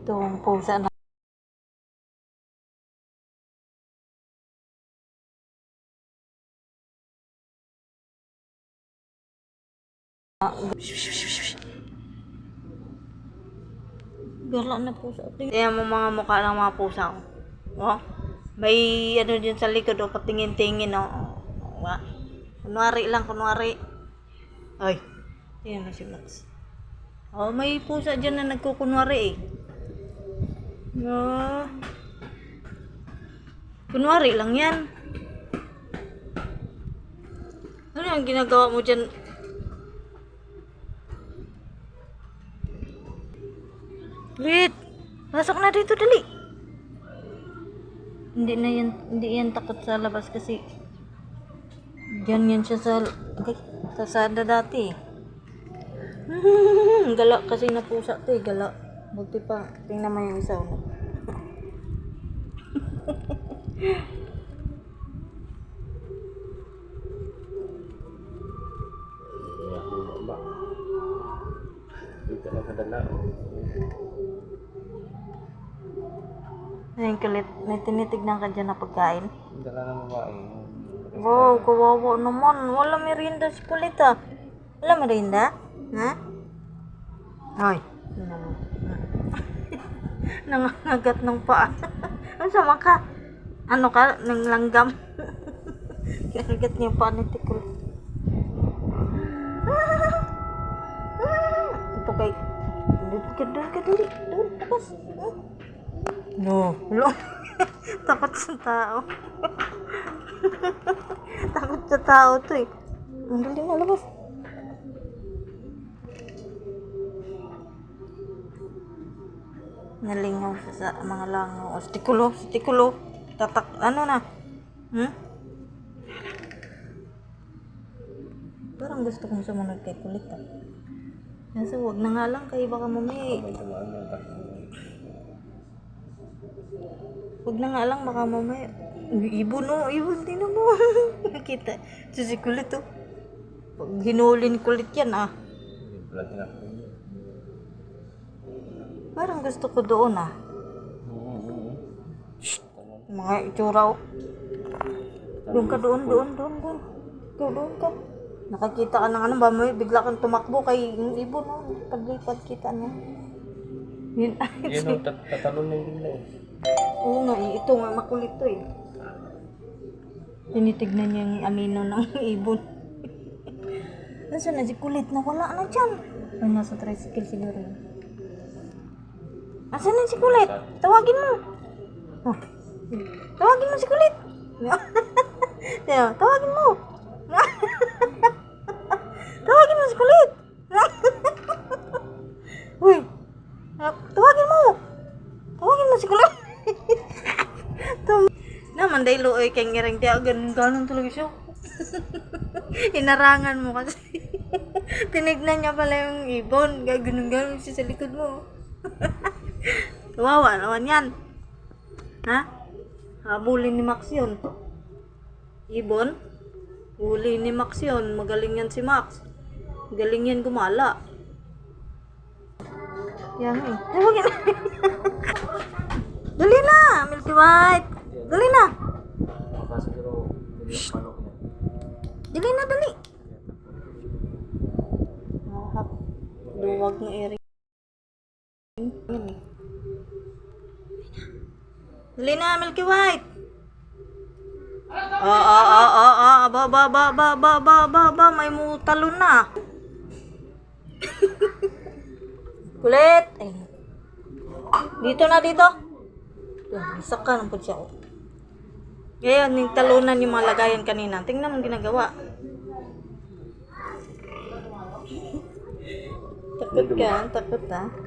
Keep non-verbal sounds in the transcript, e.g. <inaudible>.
Ito ang pusa na. Gala na pusa. Tingnan mo mga mukha ng mga pusa. Oh. May ano din sa likod o patingin-tingin oh. Wa. Kunwari lang, kunwari. Ay. Tingnan mo si Max. Oh, may pusa dyan na nagkukunwari eh. No. Kunwari lang yan. Ano yung ginagawa mo dyan? Wait! Pasok na dito, dali! Hindi na yan, hindi yan takot sa labas kasi Diyan yan siya sa, sa sada dati. <laughs> gala kasi na pusa to eh, gala. Buti pa, tingnan mo yung isa. oh. <laughs> Ayun kulit, may tinitignan ka dyan na pagkain. Dala ng babae. Wow, kawawa naman. Wala merienda si kulit ah. Wala merienda? Ha? Naman. <laughs> Nangangagat ng paa. Ang sama ka? Ano ka? Nang langgam? <laughs> Kinagat niya paa ni Tikul. <laughs> Ito kay... Doon ka, dali. Doon, labas. No. Lo. Takot sa tao. Takot sa tao to eh. Ang dali na labas. Nalingaw sa mga langaw. O, stikulo, stikulo. Tatak, ano na? Hmm? Parang gusto kong sumunod kay kulit ah. Kasi wag na nga lang kayo baka mamaya. Huwag na nga lang, baka mamaya. Ibon no, ibon din mo. <laughs> Nakita. So, si kulit oh. Pag hinuli ni kulit yan ah. Tinakbo. Parang gusto ko doon ah. Mga itsura oh. Doon ka doon, doon, doon, doon. Ikaw doon ka. Nakakita ka ng ano ba, may bigla kang tumakbo kay yung ibon oh. Paglipad kita niya. Yun <laughs> ay. Yan o, tat tatalon na yun eh. Oo nga eh, ito nga makulit to eh. Tinitignan niya yung anino ng <laughs> ibon. Nasaan na si kulit na wala na dyan? Ay, nasa tricycle siguro yun. Nasaan na si kulit? Tawagin mo. Oh. Tawagin mo si kulit. <laughs> Tawagin mo. <laughs> tawagin mo si kulit. <laughs> Uy, tawagin mo. Tawagin mo si kulit. Naman dahil looy kay ngirang tiya ganun ganun talaga siya. Inarangan mo kasi. Tinignan niya pala yung ibon. Ganun ganun siya sa likod mo. Kawawa naman yan. Ha? Habulin ni Max yun. Ibon? Huli ni Max yun. Magaling yan si Max. Galing yan gumala. Yan eh. Tawagin na. <laughs> Dali na, Milky White. Dali na. Niya. Dali na, dali. Luwag na eri. Dali na, Milky White. Ah, ah, ah, oo, oo, oo, oo. Aba, aba, aba, aba, aba, aba, aba, aba. May mutalo na. <laughs> Kulit. Ay. Dito na, dito. Isa ka ng putya ko. Ngayon, yung talunan yung mga lagayan kanina. Tingnan mo ginagawa. takot ka, takot ha.